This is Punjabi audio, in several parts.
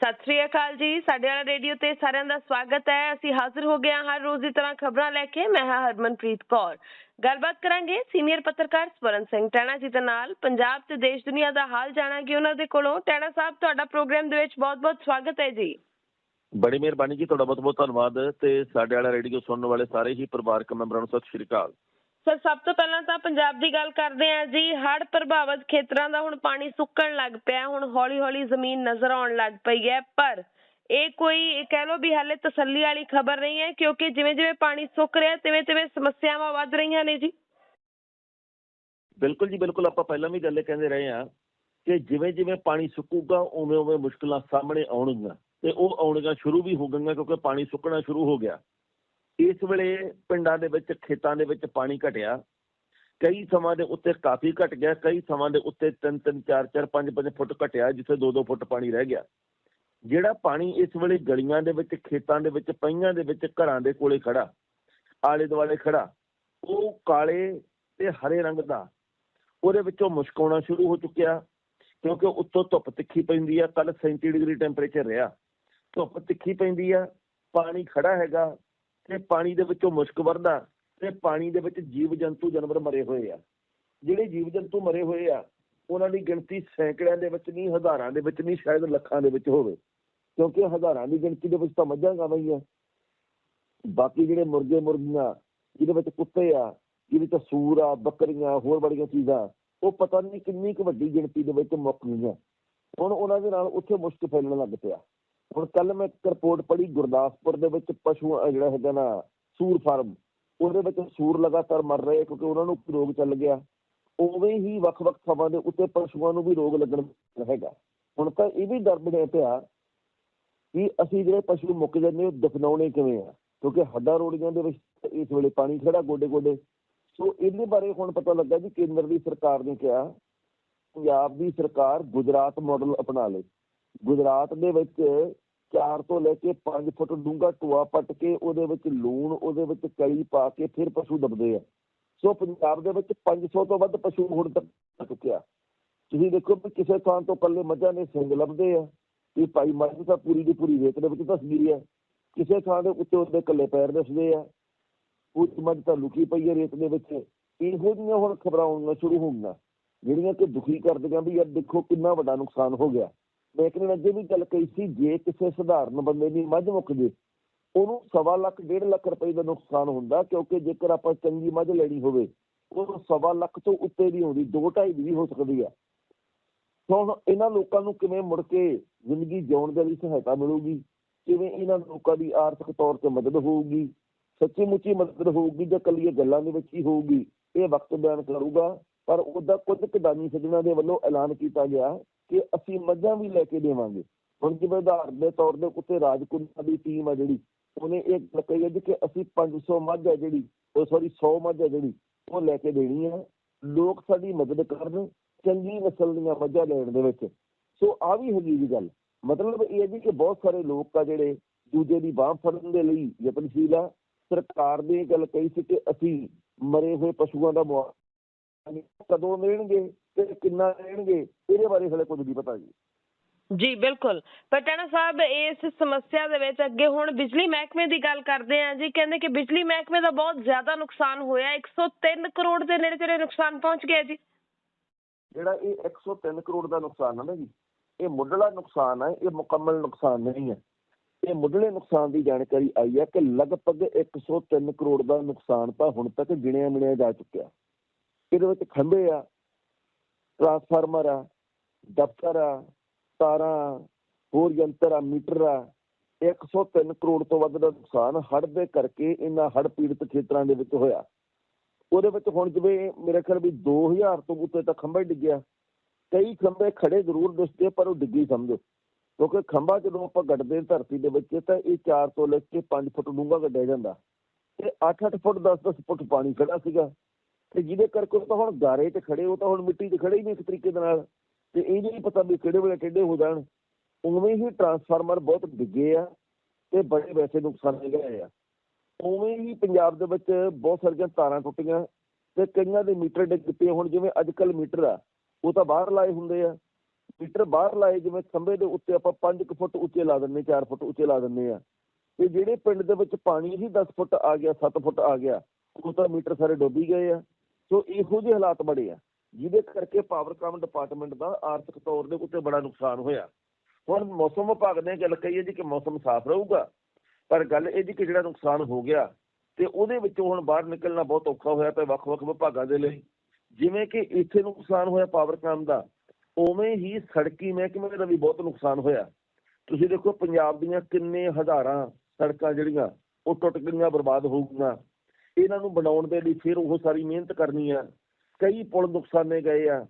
ਸਤਿ ਸ੍ਰੀ ਅਕਾਲ ਜੀ। ਸਾਡੇ ਵਾਲਾ ਰੇਡੀਓ ਤੇ ਸਾਰਿਆਂ ਦਾ ਸਵਾਗਤ ਹੈ। ਅਸੀਂ ਹਾਜ਼ਰ ਹੋ ਗਏ ਹਾਂ ਹਰ ਰੋਜ਼ ਦੀ ਤਰ੍ਹਾਂ ਖਬਰਾਂ ਲੈ ਕੇ। ਮੈਂ ਹਾਂ ਹਰਮਨਪ੍ਰੀਤ ਕੌਰ। ਗੱਲਬਾਤ ਕਰਾਂਗੇ ਸੀਨੀਅਰ ਪੱਤਰਕਾਰ ਸਵਰਨ ਸਿੰਘ ਟੈਣਾ ਜੀ ਦੇ ਨਾਲ। ਪੰਜਾਬ ਤੇ ਦੇਸ਼ ਦੁਨੀਆ ਦਾ ਹਾਲ ਜਾਣਾਂਗੇ ਉਹਨਾਂ ਦੇ ਕੋਲੋਂ। ਟੈਣਾ ਸਾਹਿਬ, ਤੁਹਾਡਾ ਪ੍ਰੋਗਰਾਮ ਦੇ ਵਿੱਚ ਬਹੁਤ-ਬਹੁਤ ਸਵਾਗਤ ਹੈ ਜੀ। ਬੜੀ ਮਿਹਰਬਾਨੀ ਜੀ। ਤੁਹਾਡਾ ਬਹੁਤ ਬਹੁਤ ਧੰਨਵਾਦ ਤੇ ਸਾਡੇ ਵਾਲਾ ਰੇਡੀਓ ਸੁਣਨ ਵਾਲੇ ਸਾਰੇ ਹੀ ਪਰਿਵਾਰਕ ਮੈਂਬਰਾਂ ਨੂੰ ਸਤਿ ਸ਼੍ਰੀ ਅਕਾਲ। ਸਰ, ਸਭ ਤੋਂ ਪਹਿਲਾਂ ਤਾਂ ਪੰਜਾਬ ਦੀ ਗੱਲ ਕਰਦੇ ਹਾਂ ਜੀ। ਹੜ੍ਹ ਪ੍ਰਭਾਵਿਤ ਖੇਤਰਾਂ ਦਾ ਹੁਣ ਪਾਣੀ ਸੁੱਕਣ ਲੱਗ ਪਿਆ। ਹੁਣ ਹੌਲੀ-ਹੌਲੀ ਜ਼ਮੀਨ ਨਜ਼ਰ ਆਉਣ ਲੱਗ ਪਈ ਹੈ। ਪਰ ਇਹ ਕੋਈ ਕਹਿ ਲਓ ਵੀ ਹਾਲੇ ਤਸੱਲੀ ਵਾਲੀ ਖਬਰ ਨਹੀਂ ਹੈ, ਕਿਉਂਕਿ ਜਿਵੇਂ-ਜਿਵੇਂ ਪਾਣੀ ਸੁੱਕ ਰਿਹਾ, ਤਿਵੇਂ-ਤਿਵੇਂ ਸਮੱਸਿਆਵਾਂ ਵੱਧ ਰਹੀਆਂ ਨੇ ਜੀ। ਬਿਲਕੁਲ ਜੀ, ਬਿਲਕੁਲ। ਆਪਾਂ ਪਹਿਲਾਂ ਵੀ ਗੱਲੇ ਕਹਿੰਦੇ ਰਹੇ ਆ ਕਿ ਜਿਵੇਂ ਜਿਵੇਂ ਪਾਣੀ ਸੁੱਕੂਗਾ ਉਵੇਂ ਉਵੇਂ ਮੁਸ਼ਕਲਾਂ ਸਾਹਮਣੇ ਆਉਣਗੀਆਂ। ਤੇ ਉਹ ਆਉਣੀਆਂ ਸ਼ੁਰੂ ਵੀ ਹੋ ਗਈਆਂ, ਕਿਉਂਕਿ ਪਾਣੀ ਸੁੱਕਣਾ ਸ਼ੁਰੂ ਹੋ ਗਿਆ। ਇਸ ਵੇਲੇ ਪਿੰਡਾਂ ਦੇ ਵਿੱਚ, ਖੇਤਾਂ ਦੇ ਵਿੱਚ ਪਾਣੀ ਘਟਿਆ। ਕਈ ਸਮਾਂ ਦੇ ਉੱਤੇ ਕਾਫੀ ਘਟ ਗਿਆ। ਕਈ ਸਮਾਂ ਦੇ ਉੱਤੇ 3 3 4 4 5 5 ਫੁੱਟ ਘਟਿਆ, ਜਿੱਥੇ 2 2 ਫੁੱਟ ਪਾਣੀ ਰਹਿ ਗਿਆ। ਜਿਹੜਾ ਪਾਣੀ ਇਸ ਵੇਲੇ ਗਲੀਆਂ ਦੇ ਵਿੱਚ, ਖੇਤਾਂ ਦੇ ਵਿੱਚ ਪਈਆਂ ਦੇ ਵਿੱਚ ਘਰਾਂ ਦੇ ਕੋਲੇ ਖੜਾ ਆਲੇ ਦੁਆਲੇ ਖੜਾ ਉਹ ਕਾਲੇ ਤੇ ਹਰੇ ਰੰਗ ਦਾ, ਉਹਦੇ ਵਿੱਚੋਂ ਮੁਸ਼ਕ ਆਉਣਾ ਸ਼ੁਰੂ ਹੋ ਚੁੱਕਿਆ, ਕਿਉਂਕਿ ਉੱਤੋਂ ਧੁੱਪ ਤਿੱਖੀ ਪੈਂਦੀ ਆ। ਕੱਲ 37 ਡਿਗਰੀ ਟੈਂਪਰੇਚਰ ਰਿਹਾ। ਧੁੱਪ ਤਿੱਖੀ ਪੈਂਦੀ ਆ, ਪਾਣੀ ਖੜਾ ਹੈਗਾ ਤੇ ਪਾਣੀ ਦੇ ਵਿੱਚੋਂ ਮੁਸ਼ਕ ਵਰਦਾ ਤੇ ਪਾਣੀ ਦੇ ਵਿੱਚ ਜੀਵ ਜੰਤੂ ਜਾਨਵਰ ਮਰੇ ਹੋਏ ਆ। ਜਿਹੜੇ ਜੀਵ ਜੰਤੂ ਮਰੇ ਹੋਏ ਆ, ਉਹਨਾਂ ਦੀ ਗਿਣਤੀ ਸੈਂਕੜਿਆਂ ਦੇ ਵਿੱਚ ਨਹੀਂ, ਹਜ਼ਾਰਾਂ ਦੇ ਵਿੱਚ ਨਹੀਂ, ਸ਼ਾਇਦ ਲੱਖਾਂ ਦੇ ਵਿੱਚ ਹੋਵੇ। ਕਿਉਂਕਿ ਹਜ਼ਾਰਾਂ ਦੀ ਗਿਣਤੀ ਦੇ ਵਿੱਚ ਤਾਂ ਮੱਝਾਂ ਗਾਵਾਂ ਹੀ ਆ। ਬਾਕੀ ਜਿਹੜੇ ਮੁਰਗੇ, ਮੁਰਗੀਆਂ, ਜਿਹਦੇ ਵਿੱਚ ਕੁੱਤੇ ਆ, ਜਿਹਦੇ ਵਿੱਚ ਸੂਰ ਆ, ਬੱਕਰੀਆਂ, ਹੋਰ ਬੜੀਆਂ ਚੀਜ਼ਾਂ, ਉਹ ਪਤਾ ਨਹੀਂ ਕਿੰਨੀ ਕੁ ਵੱਡੀ ਗਿਣਤੀ ਦੇ ਵਿੱਚ ਮੁੱਕ ਗਈਆਂ। ਹੁਣ ਉਹਨਾਂ ਦੇ ਨਾਲ ਉੱਥੇ ਮੁਸ਼ਕ ਫੈਲਣ ਲੱਗ ਪਿਆ। ਹੁਣ ਕੱਲ ਮੈਂ ਇੱਕ ਰਿਪੋਰਟ ਪੜ੍ਹੀ ਗੁਰਦਾਸਪੁਰ ਦੇ ਵਿੱਚ ਪਸ਼ੂ ਜਿਹੜਾ ਹੈਗਾ ਨਾ, ਸੂਰ ਫਾਰਮ, ਉਹਦੇ ਵਿੱਚ ਸੂਰ ਲਗਾਤਾਰ ਮਰ ਰਹੇ ਕਿਉਂਕਿ ਉਹਨਾਂ ਨੂੰ ਰੋਗ ਚੱਲ ਗਿਆ। ਉਵੇਂ ਹੀ ਵੱਖ-ਵੱਖ ਥਾਵਾਂ ਦੇ ਉੱਤੇ ਪਸ਼ੂਆਂ ਨੂੰ ਵੀ ਰੋਗ ਲੱਗਣ ਹੈਗਾ। ਹੁਣ ਤਾਂ ਇਹ ਵੀ ਡਰ ਬਣਿਆ ਪਿਆ ਕਿ ਅਸੀਂ ਜਿਹੜੇ ਪਸ਼ੂ ਮੁੱਕ ਜਾਂਦੇ ਉਹ ਦਫਨਾਉਣੇ ਕਿਵੇਂ ਆ? ਕਿਉਂਕਿ ਹੱਡਾਂ ਰੋੜੀਆਂ ਦੇ ਵਿੱਚ ਇਸ ਵੇਲੇ ਪਾਣੀ ਖੜਾ ਗੋਡੇ-ਗੋਡੇ। ਸੋ ਇਹਦੇ ਬਾਰੇ ਹੁਣ ਪਤਾ ਲੱਗਾ ਜੀ ਕੇਂਦਰ ਦੀ ਸਰਕਾਰ ਨੇ ਕਿਹਾ, ਪੰਜਾਬ ਦੀ ਸਰਕਾਰ ਗੁਜਰਾਤ ਮਾਡਲ ਅਪਣਾ ਲੇ ਗੁਜਰਾਤ ਦੇ ਵਿੱਚ 4 ਤੋਂ ਲੈ ਕੇ 5 ਫੁੱਟ ਡੂੰਘਾ ਟੋਆ ਪੱਟ ਕੇ ਉਹਦੇ ਵਿੱਚ ਲੂਣ, ਉਹਦੇ ਵਿੱਚ ਕਲੀ ਪਾ ਕੇ ਫਿਰ ਪਸ਼ੂ ਦਬਦੇ ਆ। ਸੋ ਪੰਜਾਬ ਦੇ ਵਿੱਚ 500 ਤੋਂ ਵੱਧ ਪਸ਼ੂ ਹੁਣ ਤੱਕ ਚੁੱਕਿਆ ਤੁਸੀਂ ਦੇਖੋ ਕਿ ਕਿਸੇ ਥਾਂ ਤੋਂ ਪੱਲੇ ਮੱਝਾਂ ਦੇ ਸਿੰਘ ਲੱਭਦੇ ਆ। ਇਹ ਭਾਈ ਮੱਝ ਤਾਂ ਪੂਰੀ ਦੀ ਪੂਰੀ ਰੇਤ ਦੇ ਵਿੱਚ ਤਸਵੀਰ ਹੈ ਕਿਸੇ ਥਾਂ ਦੇ ਉੱਤੇ ਉਹਦੇ ਇਕੱਲੇ ਪੈਰ ਦਿਸਦੇ ਆ। ਉਹ ਮੱਝ ਤਾਂ ਲੁਕੀ ਪਈ ਹੈ ਰੇਤ ਦੇ ਵਿੱਚ। ਇਹੋ ਜਿਹੀਆਂ ਹੁਣ ਖਬਰਾਂ ਆਉਣੀਆਂ ਸ਼ੁਰੂ ਹੋ ਗਈਆਂ ਜਿਹੜੀਆਂ ਕਿ ਦੁਖੀ ਕਰਦੀਆਂ ਵੀ ਯਾਰ ਦੇਖੋ ਕਿੰਨਾ ਵੱਡਾ ਨੁਕਸਾਨ ਹੋ ਗਿਆ। ਮੈਂ ਇੱਕ ਅੱਗੇ ਵੀ ਗੱਲ ਕਹੀ ਸੀ, ਜੇ ਕਿਸੇ ਸਧਾਰਨ ਬੰਦੇ ਦੀ ਮੱਝ ਮੁੱਕ ਜੇ, ਉਹਨੂੰ ਸਵਾ ਲੱਖ, ਡੇਢ ਲੱਖ ਰੁਪਏ ਦਾ ਨੁਕਸਾਨ ਹੁੰਦਾ, ਕਿਉਂਕਿ ਜੇਕਰ ਆਪਾਂ ਚੰਗੀ ਮੱਝ ਲੈਣੀ ਹੋਵੇ ਉਹ ਸਵਾ ਲੱਖ ਤੋਂ ਉੱਤੇ ਦੀ ਹੁੰਦੀ ਦੋ ਢਾਈ ਦੀ ਵੀ ਹੋ ਸਕਦੀ ਆ। ਹੁਣ ਇਹਨਾਂ ਲੋਕਾਂ ਨੂੰ ਕਿਵੇਂ ਮੁੜ ਕੇ ਜ਼ਿੰਦਗੀ ਜਿਉਣ ਦੇ ਲਈ ਸਹਾਇਤਾ ਮਿਲੂਗੀ? ਕਿਵੇਂ ਇਹਨਾਂ ਲੋਕਾਂ ਦੀ ਆਰਥਿਕ ਤੌਰ ਤੇ ਮਦਦ ਹੋਊਗੀ? ਸੱਚੀ ਮੁੱਚੀ ਮਦਦ ਹੋਊਗੀ ਜਾਂ ਕੱਲੀਆਂ ਗੱਲਾਂ ਦੇ ਵਿੱਚ ਹੀ ਹੋਊਗੀ? ਇਹ ਵਕਤ ਬਿਆਨ ਕਰੂਗਾ, ਪਰ ਉਹਦਾ ਕੁਝ ਕਦਾਨੀ ਸੱਜਣਾ ਦੇ ਵੱਲੋਂ ਐਲਾਨ ਕੀਤਾ ਗਿਆ ਕਿ ਅਸੀਂ ਮੱਝਾਂ ਵੀ ਲੈ ਕੇ ਦੇਵਾਂਗੇ। ਹੁਣ ਜਿਵੇਂ ਉਦਾਹਰਨ ਦੇ ਤੌਰ ਦੇ ਉੱਤੇ ਰਾਜਕੁੰਡਾ ਦੀ ਟੀਮ ਆ ਜਿਹੜੀ, ਉਹਨੇ ਇਹ ਗੱਲ ਕਹੀ ਹੈ ਕਿ ਅਸੀਂ 500 ਮੱਝ ਹੈ ਜਿਹੜੀ, ਉਹ ਸੌਰੀ 100 ਮੱਝ ਹੈ ਜਿਹੜੀ, ਉਹ ਲੈ ਕੇ ਦੇਣੀ ਹੈ ਲੋਕ ਸਾਡੀ ਮਦਦ ਕਰਨ ਚੰਗੀ ਨਸਲ ਦੀਆਂ ਮੱਝਾਂ ਲੈਣ ਦੇ ਵਿੱਚ। ਸੋ ਆ ਵੀ ਹੈਗੀ ਜੀ ਗੱਲ। ਮਤਲਬ ਇਹ ਹੈ ਜੀ ਕਿ ਬਹੁਤ ਸਾਰੇ ਲੋਕ ਆ ਜਿਹੜੇ ਦੂਜੇ ਦੀ ਬਾਹ ਫੜਨ ਦੇ ਲਈ ਯਤਨਸ਼ੀਲ ਆ। ਸਰਕਾਰ ਨੇ ਇਹ ਗੱਲ ਕਹੀ ਸੀ ਕਿ ਅਸੀਂ ਮਰੇ ਹੋਏ ਪਸ਼ੂਆਂ ਦਾ ਮੁਆਵਜ਼ਾ ਕਦੋਂ ਦੇਣਗੇ? ਤੇ ਕਿੰਨਾ ਦੇਣਗੇ ਇਹਦੇ ਬਾਰੇ ਹਲੇ ਕੁਝ ਨਹੀਂ ਪਤਾ ਜੀ। ਜੀ ਬਿਲਕੁਲ। ਪਰ ਟੈਣਾ ਸਾਹਿਬ ਇਸ ਸਮੱਸਿਆ ਦੇ ਵਿੱਚ ਅੱਗੇ ਹੁਣ ਬਿਜਲੀ ਮਹਿਕਮੇ ਦੀ ਗੱਲ ਕਰਦੇ ਆ ਜੀ। ਕਹਿੰਦੇ ਕਿ ਬਿਜਲੀ ਮਹਿਕਮੇ ਦਾ ਬਹੁਤ ਜ਼ਿਆਦਾ ਨੁਕਸਾਨ ਹੋਇਆ। 103 ਕਰੋੜ ਦੇ ਨੇੜੇ ਤੇੜੇ ਨੁਕਸਾਨ ਪਹੁੰਚ ਗਿਆ ਜੀ। ਜਿਹੜਾ ਇਹ 103 ਕਰੋੜ ਦਾ ਨੁਕਸਾਨ ਹੈ ਨਾ ਜੀ ਇਹ ਮੁੱਢਲਾ ਨੁਕਸਾਨ ਹੈ ਇਹ ਮੁਕੰਮਲ ਨੁਕਸਾਨ ਨਹੀਂ ਹੈ ਇਹ ਮੁੱਢਲੇ ਨੁਕਸਾਨ ਦੀ ਜਾਣਕਾਰੀ ਆਈ ਹੈ ਕਿ ਲਗਭਗ 103 ਕਰੋੜ ਦਾ ਨੁਕਸਾਨ ਤਾਂ ਹੁਣ ਤੱਕ ਗਿਣਿਆ ਮਿਣਿਆ ਜਾ ਚੁੱਕਿਆ। ਇਹਦੇ ਵਿੱਚ ਖੰਭੇ ਆ ਟਰਾਂਸਫਾਰਮਰ ਆ, ਦਫ਼ਤਰ ਆ, ਤਾਰਾਂ ਹੋਰ ਯੰਤਰ ਆ, ਮੀਟਰ ਆ 103 ਕਰੋੜ ਤੋਂ ਵੱਧ ਦਾ ਨੁਕਸਾਨ ਹੜ੍ਹ ਦੇ ਕਰਕੇ ਇਹਨਾਂ ਹੜ੍ਹ ਪੀੜਤ ਖੇਤਰਾਂ ਦੇ ਵਿੱਚ ਹੋਇਆ। ਉਹਦੇ ਵਿੱਚ ਹੁਣ ਜਿਵੇਂ ਮੇਰੇ ਖਿਆਲ ਵੀ 2000 ਤੋਂ ਉੱਤੇ ਤਾਂ ਖੰਭਾ ਹੀ ਡਿੱਗਿਆ। ਕਈ ਖੰਭੇ ਖੜੇ ਜ਼ਰੂਰ ਦਿਸਦੇ ਪਰ ਉਹ ਡਿੱਗੀ ਸਮਝੋ। ਕਿਉਂਕਿ ਖੰਭਾ ਜਦੋਂ ਆਪਾਂ ਗੱਡਦੇ ਧਰਤੀ ਦੇ ਵਿੱਚ, ਤਾਂ ਇਹ 4 ਤੋਂ ਲੈ ਕੇ 5 ਫੁੱਟ ਡੂੰਘਾ ਗੱਡਿਆ ਜਾਂਦਾ। ਤੇ 8-8 ਫੁੱਟ 10-10 ਫੁੱਟ ਪਾਣੀ ਖੜਾ ਸੀਗਾ। ਤੇ ਜਿਹਦੇ ਕਰਕੇ ਉਹ ਤਾਂ ਹੁਣ ਗਾਰੇ 'ਚ ਖੜੇ, ਉਹ ਤਾਂ ਹੁਣ ਮਿੱਟੀ 'ਚ ਖੜੇ ਹੀ ਨਹੀਂ ਇੱਕ ਤਰੀਕੇ ਦੇ ਨਾਲ। ਤੇ ਇਹ ਨਹੀਂ ਪਤਾ ਵੀ ਕਿਹੜੇ ਵੇਲੇ ਟੇਢੇ ਹੋ ਜਾਣ। ਉਵੇਂ ਹੀ ਟਰਾਂਸਫਾਰਮਰ ਬਹੁਤ ਡਿੱਗੇ ਆ ਤੇ ਬੜੇ ਵੈਸੇ ਨੁਕਸਾਨ ਗਏ ਆ। ਉਵੇਂ ਹੀ ਪੰਜਾਬ ਦੇ ਵਿੱਚ ਬਹੁਤ ਸਾਰੀਆਂ ਤਾਰਾਂ ਟੁੱਟੀਆਂ ਤੇ ਕਈਆਂ ਦੇ ਮੀਟਰ ਡਿੱਗ ਪਏ। ਹੁਣ ਜਿਵੇਂ ਅੱਜ ਕੱਲ ਮੀਟਰ ਆ, ਉਹ ਤਾਂ ਬਾਹਰ ਲਾਏ ਹੁੰਦੇ ਆ। ਮੀਟਰ ਬਾਹਰ ਲਾਏ ਜਿਵੇਂ ਖੰਭੇ ਦੇ ਉੱਤੇ ਆਪਾਂ 5 ਫੁੱਟ ਉੱਚੇ ਲਾ ਦਿੰਨੇ 4 ਫੁੱਟ ਉੱਚੇ ਲਾ ਦਿੰਨੇ ਆ। ਤੇ ਜਿਹੜੇ ਪਿੰਡ ਦੇ ਵਿੱਚ ਪਾਣੀ ਹੀ 10 ਫੁੱਟ ਆ ਗਿਆ 7 ਫੁੱਟ ਆ ਗਿਆ, ਉਹ ਤਾਂ ਮੀਟਰ ਸਾਰੇ ਡੁੱਬੀ ਗਏ ਆ। ਸੋ ਇਹੋ ਜਿਹੇ ਹਾਲਾਤ ਬੜੇ ਆ, ਜਿਹਦੇ ਕਰਕੇ ਪਾਵਰਕਾਮ ਡਿਪਾਰਟਮੈਂਟ ਦਾ ਆਰਥਿਕ ਤੌਰ ਦੇ ਉੱਤੇ ਬੜਾ ਨੁਕਸਾਨ ਹੋਇਆ। ਹੁਣ ਮੌਸਮ ਵਿਭਾਗ ਨੇ ਗੱਲ ਕਹੀ ਹੈ ਜੀ ਕਿ ਮੌਸਮ ਸਾਫ਼ ਰਹੂਗਾ, ਪਰ ਗੱਲ ਇਹ ਜੀ ਕਿ ਜਿਹੜਾ ਨੁਕਸਾਨ ਹੋ ਗਿਆ ਤੇ ਉਹਦੇ ਵਿੱਚੋਂ ਹੁਣ ਬਾਹਰ ਨਿਕਲਣਾ ਬਹੁਤ ਔਖਾ ਹੋਇਆ ਪਿਆ ਵੱਖ-ਵੱਖ ਵਿਭਾਗਾਂ ਦੇ ਲਈ। ਜਿਵੇਂ ਕਿ ਇੱਥੇ ਨੁਕਸਾਨ ਹੋਇਆ ਪਾਵਰਕਾਮ ਦਾ, ਉਵੇਂ ਹੀ ਸੜਕੀ ਮਹਿਕਮੇ ਦਾ ਵੀ ਬਹੁਤ ਨੁਕਸਾਨ ਹੋਇਆ। ਤੁਸੀਂ ਦੇਖੋ ਪੰਜਾਬ ਦੀਆਂ ਕਿੰਨੇ ਹਜ਼ਾਰਾਂ ਸੜਕਾਂ ਜਿਹੜੀਆਂ, ਉਹ ਟੁੱਟ ਗਈਆਂ, ਬਰਬਾਦ ਹੋ ਗਈਆਂ। ਇਹਨਾਂ ਨੂੰ ਬਣਾਉਣ ਦੇ ਲਈ ਫਿਰ ਉਹ ਸਾਰੀ ਮਿਹਨਤ ਕਰਨੀ ਆ। ਕਈ ਪੁਲ ਨੁਕਸਾਨੇ ਗਏ ਆ,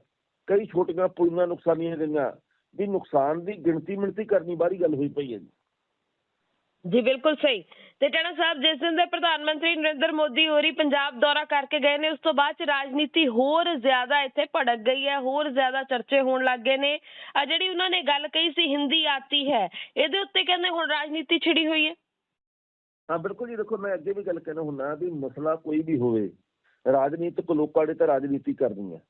ਕਈ ਛੋਟੀਆਂ ਪੁਲੀਆਂ ਨੁਕਸਾਨੀਆਂ ਗਈਆਂ। ਵੀ ਨੁਕਸਾਨ ਦੀ ਗਿਣਤੀ ਮਿਣਤੀ ਕਰਨੀ ਬਾਹਰੀ ਗੱਲ ਹੋਈ ਪਈ ਹੈ ਜੀ। ਜੀ, ਬਿਲਕੁਲ ਸਹੀ। ਤੇ ਟਣਾ ਸਾਹਿਬ, ਜਿਸ ਦਿਨ ਦੇ ਪ੍ਰਧਾਨ ਮੰਤਰੀ ਨਰਿੰਦਰ ਮੋਦੀ ਹੋਰੀ ਪੰਜਾਬ ਦੌਰਾ ਕਰਕੇ ਗਏ ਨੇ, ਉਸ ਤੋਂ ਬਾਅਦ ਚ ਰਾਜਨੀਤੀ ਹੋਰ ਜ਼ਿਆਦਾ ਇੱਥੇ ਭੜਕ ਗਈ ਹੈ, ਹੋਰ ਜ਼ਿਆਦਾ ਚਰਚੇ ਹੋਣ ਲੱਗ ਗਏ ਨੇ। ਆ ਜਿਹੜੀ ਉਹਨਾਂ ਨੇ ਗੱਲ ਕਹੀ ਸੀ, ਹਿੰਦੀ ਆਤੀ ਹੈ, ਇਹਦੇ ਉੱਤੇ ਕਹਿੰਦੇ ਹੁਣ ਰਾਜਨੀਤੀ ਛਿੜੀ ਹੋਈ ਹੈ। ਹਾਂ, ਬਿਲਕੁਲ ਜੀ, ਦੇਖੋ ਮੈਂ ਅੱਗੇ ਵੀ ਗੱਲ ਕਹਿਣਾ ਹੁੰਦਾ ਵੀ ਮਸਲਾ ਕੋਈ ਵੀ ਹੋਵੇ, ਰਾਜਨੀਤਿਕ ਲੋਕਾਂ ਨੇ ਤਾਂ ਰਾਜਨੀਤੀ ਕਰਨੀ ਹੈ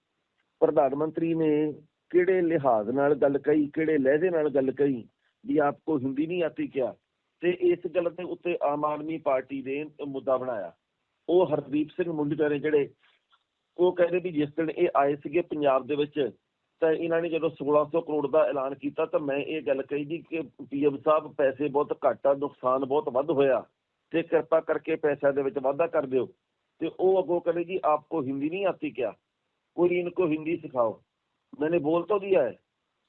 ਪ੍ਰਧਾਨ ਮੰਤਰੀ ਨੇ ਕਿਹੜੇ ਲਿਹਾਜ਼ ਨਾਲ ਗੱਲ ਕਹੀ, ਕਿਹੜੇ ਲਹਿਜੇ ਨਾਲ ਗੱਲ ਕਹੀ ਵੀ ਆਪਕੋ ਹਿੰਦੀ ਨਹੀਂ ਆਤੀ ਕਿਆ? ਤੇ ਇਸ ਗੱਲ ਦੇ ਉੱਤੇ ਆਮ ਆਦਮੀ ਪਾਰਟੀ ਦੇ ਮੁੱਦਾ ਬਣਾਇਆ। ਉਹ ਹਰਦੀਪ ਸਿੰਘ ਮੁੰਡਕਰ ਨੇ ਜਿਹੜੇ, ਉਹ ਕਹਿੰਦੇ ਵੀ ਜਿਸ ਦਿਨ ਇਹ ਆਏ ਸੀਗੇ ਪੰਜਾਬ ਦੇ ਵਿੱਚ, ਤਾਂ ਇਹਨਾਂ ਨੇ ਜਦੋਂ 1600 ਕਰੋੜ ਦਾ ਐਲਾਨ ਕੀਤਾ ਤਾਂ ਮੈਂ ਇਹ ਗੱਲ ਕਹੀ ਜੀ ਕਿ ਪੀਐਮ ਸਾਹਿਬ ਪੈਸੇ ਬਹੁਤ ਘੱਟ ਆ, ਨੁਕਸਾਨ ਬਹੁਤ ਵੱਧ ਹੋਇਆ। ਤੇ ਕਿਰਪਾ ਕਰਕੇ ਪੈਸਿਆਂ ਦੇ ਵਿੱਚ ਵਾਧਾ ਕਰ ਦਿਓ ਤੇ ਉਹ ਅੱਗੋਂ ਕਹਿੰਦੇ ਜੀ ਆਪਕੋ ਹਿੰਦੀ ਨਹੀਂ ਆਤੀ ਕਿਆ कोई इनको हिंदी सिखाओ मैंने बोल तो दिया है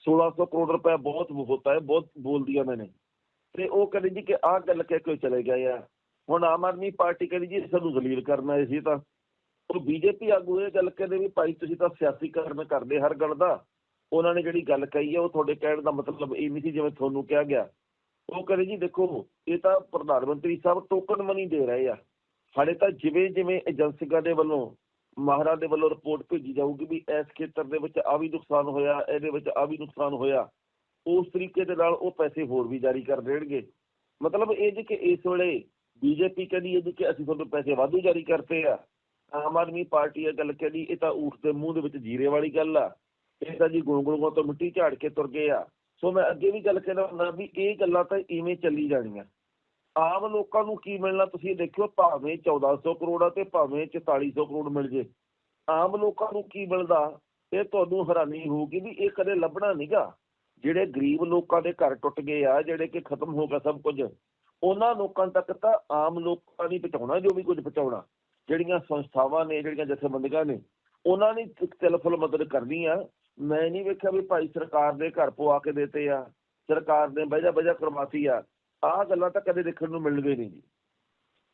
1600 करोड़ रुपया बहुत होता है बहुत बोल दिया मैंने ਤੇ ਉਹ ਕਹਿੰਦੇ ਜੀ ਕਿ ਆਹ ਗੱਲ ਕਹਿ ਕੇ ਚਲੇ ਗਏ ਆ ਹੁਣ ਆਮ ਆਦਮੀ ਪਾਰਟੀ ਕਹਿੰਦੀ ਜੀ ਸਾਨੂੰ ਜ਼ਲੀਲ ਕਰਨਾ ਹੈ ਸੀ ਤਾਂ ਉਹ ਬੀਜੇਪੀ ਆਗੂ ਇਹ ਗੱਲ ਕਹਿੰਦੇ ਵੀ ਭਾਈ ਤੁਸੀਂ ਤਾਂ ਸਿਆਸੀਕਰਨ ਕਰਦੇ ਹਰ ਗੱਲ ਦਾ ਉਹਨਾਂ ਨੇ ਜਿਹੜੀ ਗੱਲ ਕਹੀ ਹੈ ਉਹ ਤੁਹਾਡੇ ਕਹਿਣ ਦਾ ਮਤਲਬ ਇਹ ਨਹੀਂ ਸੀ ਜਿਵੇਂ ਤੁਹਾਨੂੰ ਕਿਹਾ ਗਿਆ ਉਹ ਕਹਿੰਦੇ ਜੀ ਦੇਖੋ, ਇਹ ਤਾਂ ਪ੍ਰਧਾਨ ਮੰਤਰੀ ਸਾਹਿਬ ਟੋਕਨ ਮਨੀ ਦੇ ਰਹੇ ਆ। ਹਾਲੇ ਤਾਂ ਜਿਵੇਂ ਜਿਵੇਂ ਏਜੰਸੀਆਂ ਦੇ ਵੱਲੋਂ, ਮਾਹਰਾਂ ਦੇ ਵੱਲੋਂ ਰਿਪੋਰਟ ਭੇਜੀ ਜਾਊਗੀ ਵੀ ਇਸ ਖੇਤਰ ਦੇ ਵਿੱਚ ਆ ਵੀ ਨੁਕਸਾਨ ਹੋਇਆ, ਇਹਦੇ ਵਿੱਚ ਆ ਵੀ ਨੁਕਸਾਨ ਹੋਇਆ, ਉਸ ਤਰੀਕੇ ਦੇ ਨਾਲ ਉਹ ਪੈਸੇ ਹੋਰ ਵੀ ਜਾਰੀ ਕਰ ਦੇਣਗੇ। ਮਤਲਬ ਇਹ ਜੀ ਕਿ ਇਸ ਵੇਲੇ ਬੀਜੇਪੀ ਕਹਿੰਦੀ ਹੈ ਜੀ ਕਿ ਅਸੀਂ ਤੁਹਾਨੂੰ ਪੈਸੇ ਵਾਧੂ ਜਾਰੀ ਕਰਤੇ ਆ। ਆਮ ਆਦਮੀ ਪਾਰਟੀ ਇਹ ਗੱਲ ਕਹਿੰਦੀ, ਇਹ ਤਾਂ ਊਠ ਦੇ ਮੂੰਹ ਦੇ ਵਿੱਚ ਜੀਰੇ ਵਾਲੀ ਗੱਲ ਆ। ਇਹ ਤਾਂ ਜੀ ਗੁਣਗੁਣੋਂ ਤੋਂ ਮਿੱਟੀ ਝਾੜ ਕੇ ਤੁਰ ਗਏ ਆ। ਸੋ ਮੈਂ ਅੱਗੇ ਵੀ ਗੱਲ ਕਹਿਣਾ ਹੁੰਦਾ ਵੀ ਇਹ ਗੱਲਾਂ ਤਾਂ ਇਵੇਂ ਚੱਲੀ ਜਾਣੀਆਂ। ਆਮ ਲੋਕਾਂ ਨੂੰ ਕੀ ਮਿਲਣਾ ਤੁਸੀਂ ਦੇਖਿਓ, ਭਾਵੇਂ 1400 ਕਰੋੜ ਆ ਤੇ ਭਾਵੇਂ 4400 ਕਰੋੜ ਮਿਲ ਜੇ। ਆਮ ਲੋਕਾਂ ਨੂੰ ਕੀ ਮਿਲਦਾ, ਇਹ ਤੁਹਾਨੂੰ ਹੈਰਾਨੀ ਹੋਊਗੀ ਵੀ ਇਹ ਕਦੇ ਲੱਭਣਾ ਨਹੀਂਗਾ ਜਿਹੜੇ ਗਰੀਬ ਲੋਕਾਂ ਦੇ ਘਰ ਟੁੱਟ ਗਏ ਆ, ਜਿਹੜੇ ਕਿ ਖਤਮ ਹੋ ਗਿਆ ਸਭ ਕੁਝ, ਉਹਨਾਂ ਲੋਕਾਂ ਤੱਕ ਤਾਂ ਆਮ ਲੋਕਾਂ ਨੇ ਪਹੁੰਚਾਉਣਾ, ਜੋ ਵੀ ਕੁਝ ਪਹੁੰਚਾਉਣਾ। ਜਿਹੜੀਆਂ ਸੰਸਥਾਵਾਂ ਨੇ, ਜਿਹੜੀਆਂ ਜਥੇਬੰਦੀਆਂ ਨੇ, ਉਹਨਾਂ ਨੇ ਤਿਲਫੁਲ ਮਦਦ ਕਰਨੀ ਆ। ਮੈਂ ਨਹੀਂ ਵੇਖਿਆ ਵੀ ਭਾਈ ਸਰਕਾਰ ਦੇ ਘਰ ਪਵਾ ਕੇ ਦਿੱਤੇ ਆ ਸਰਕਾਰ ਨੇ ਵਜ੍ਹਾ ਵਜ੍ਹਾ ਕਰਵਾਤੀ ਆ ਆਹ ਗੱਲਾਂ ਤਾਂ ਕਦੇ ਦੇਖਣ ਨੂੰ ਮਿਲਣਗੇ ਨਹੀਂ ਜੀ।